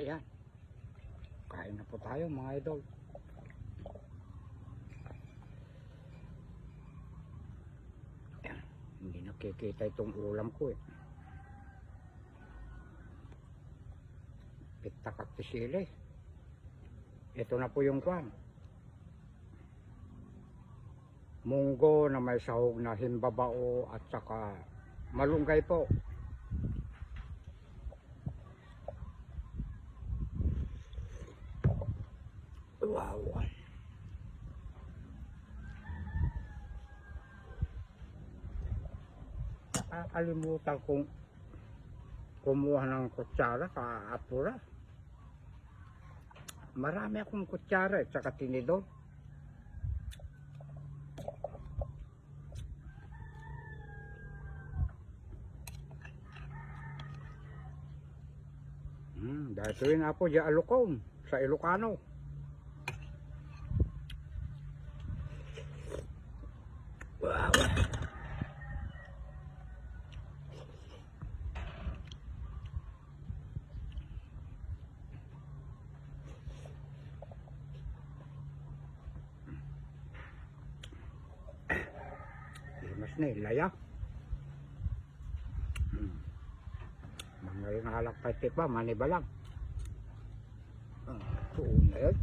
Ayan. Kain na po tayo mga idol. Ayan. Hindi nakikita itong ulam ko eh. Pitak at sili. Ito na po yung kwan. Munggo na may sahog na himbabao at saka malunggay po. Wow. Nakakalimutan kong kumuha ng kutsara sa apura. Marami akong kutsara at saka tinidor. Hmm, dahil rin ako di Alukon sa Ilocano. Wow. Ya. Hmm. Mga yung halak pati pa, maniba lang. Ah, tuon na yun.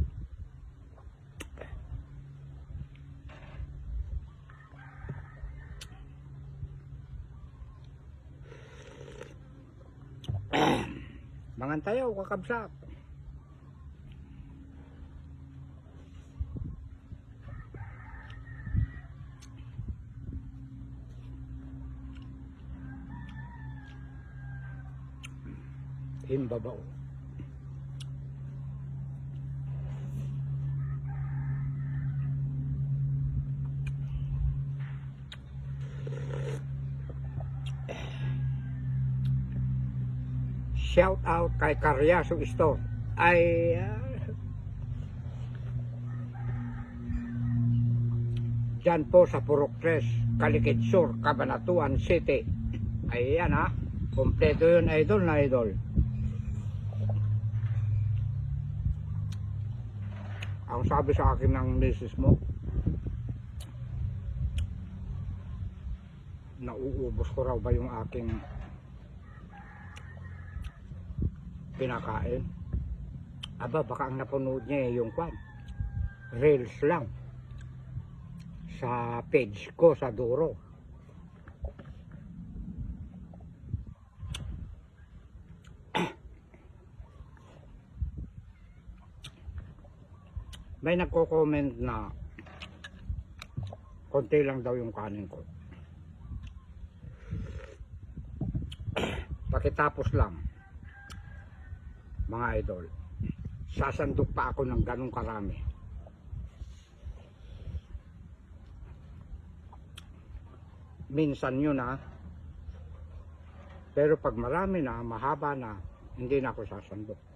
Mangan tayo, kakabsak. Himbabao. Shout out kay Caryaso Store. Ay, ah, Diyan po sa Purok 3, Calikid Sur, Cabanatuan City. Ayan ha. Kompleto yun idol na idol. Ang sabi sa akin ng misis mo, nauubos ko raw ba yung aking pinakain. Aba, baka ang napanood niya eh, yung kwan. Reels lang. Sa page ko sa Duro. May nagko-comment na konti lang daw yung kanin ko. Pakitapos lang mga idol. Sasandok pa ako ng ganong karami. Minsan yun ha pero pag marami na mahaba na hindi na ako sasandok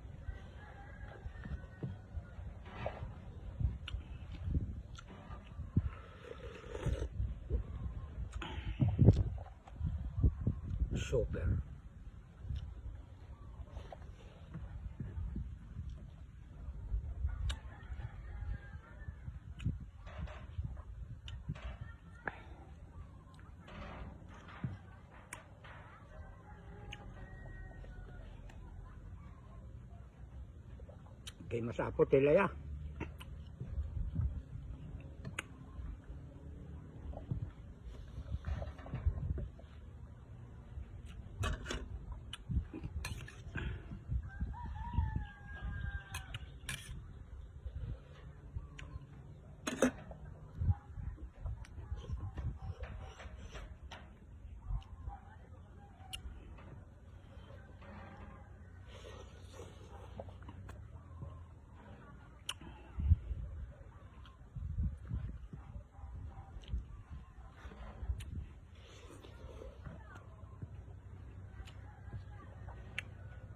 super Kay masapot nila ya.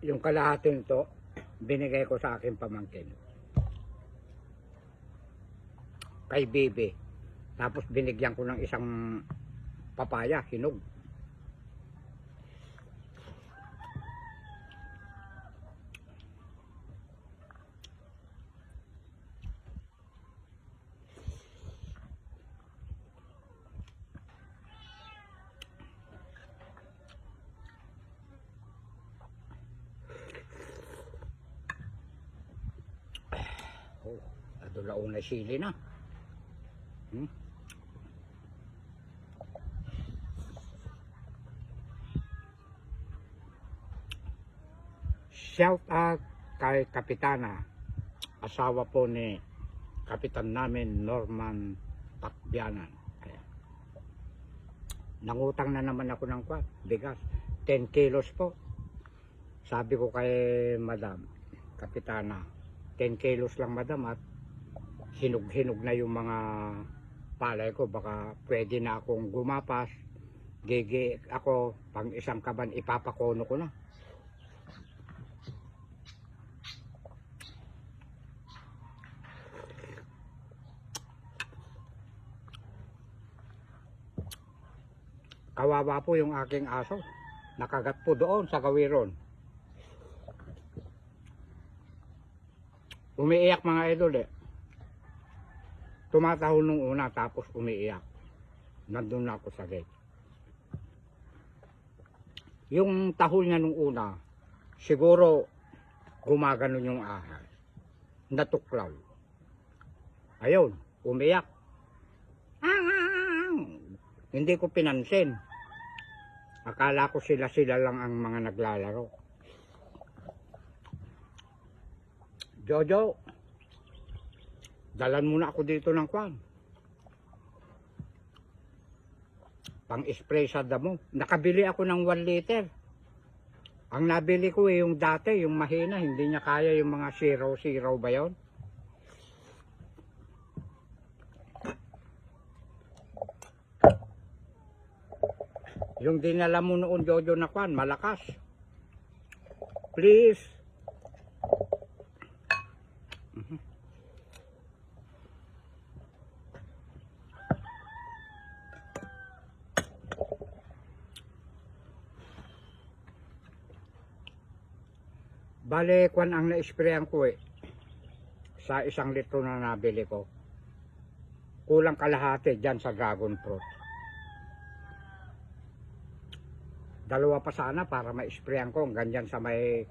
Yung kalahati nito, binigay ko sa akin pamangkin. Kay Bebe. Tapos binigyan ko ng isang papaya, hinog. Oh, na sili na. Hmm? Shout out kay Kapitana, asawa po ni Kapitan namin Norman Takbianan. Ayan. Nangutang na naman ako ng kwat, bigas. 10 kilos po. Sabi ko kay Madam, Kapitana, 10 kilos lang Madam at hinog-hinog na yung mga palay ko. Baka pwede na akong gumapas. Gigi ako, pang isang kaban, ipapakono ko na. Kawawa po yung aking aso. Nakagat po doon sa gawiron. Umiiyak mga idol eh. Tumatahol nung una tapos umiiyak. Nandun na ako sa gate. Yung tahol niya nung una, siguro gumaganon yung ahas. Natuklaw. Ayun, umiyak. Hindi ko pinansin. Akala ko sila-sila lang ang mga naglalaro. Jojo, dalan muna ako dito ng kwan. Pang-spray sa damo. Nakabili ako ng 1 liter. Ang nabili ko eh, yung dati, yung mahina, hindi niya kaya yung mga 0-0 ba yon? Yung dinala mo noon, Jojo, na kwan, malakas. Please. Bale, kwan ang na-sprayan ko eh. Sa isang litro na nabili ko. Kulang kalahati dyan sa dragon fruit. dalawa pa sana para ma-sprayan ko ganyan sa may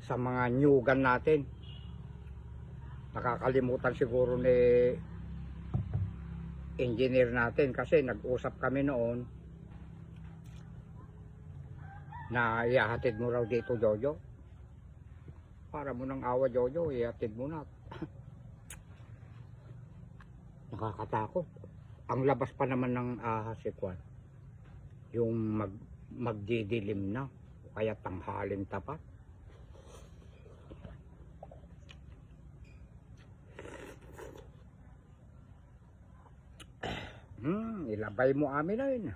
sa mga nyugan natin nakakalimutan siguro ni engineer natin kasi nag-usap kami noon na ihahatid mo raw dito Jojo para mo nang awa Jojo ihatid mo na nakakatakot ang labas pa naman ng ahas si Kwan yung mag magdidilim na kaya tanghalin tapat. Hmm, ilabay mo amin na yun.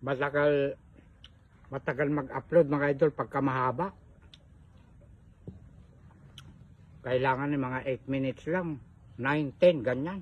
Matagal matagal mag-upload mga idol pagka mahaba. Kailangan ng mga 8 minutes lang. 9, 10, ganyan.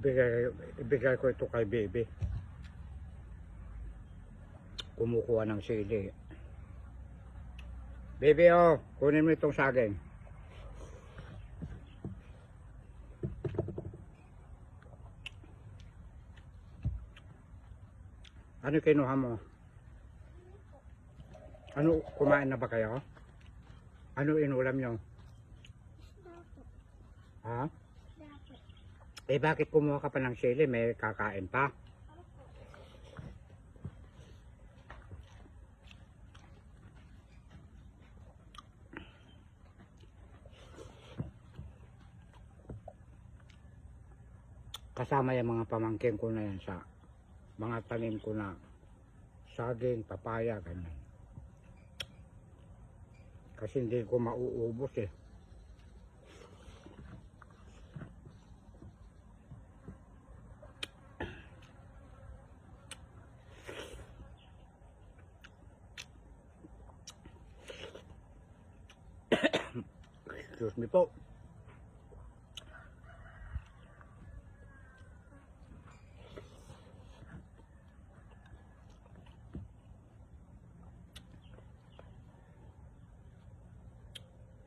bigay, bigay ko ito kay baby. Kumukuha ng sili. Baby oh kunin mo itong saging. Ano kinuha mo? Ano kumain na ba kayo? Ano inulam nyo? Ha? Eh bakit kumuha ka pa ng sili? May kakain pa? Kasama yung mga pamangkin ko na yan sa mga tanim ko na saging, papaya, ganyan. Kasi hindi ko mauubos eh. Excuse me po.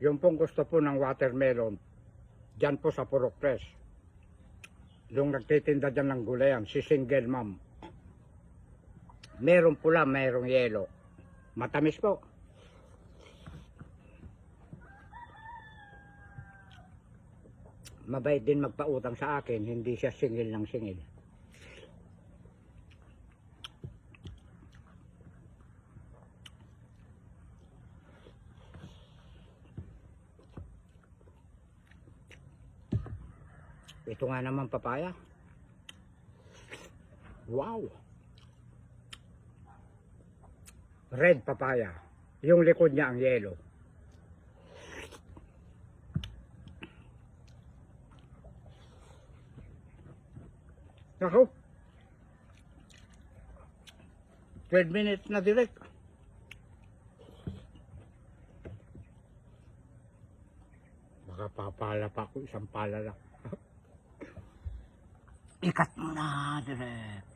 Yung pong gusto po ng watermelon, dyan po sa Purok Press. Yung nagtitinda dyan ng gulayan, si Single Mom. Merong pula, merong yelo. Matamis po. Mabait din magpautang sa akin, hindi siya singil ng singil. Ito nga naman papaya. Wow! Red papaya. Yung likod niya ang yellow. Ako. 12 minutes na direct. Baka papala pa ako, isang pala lang. Ikat mo na, direct.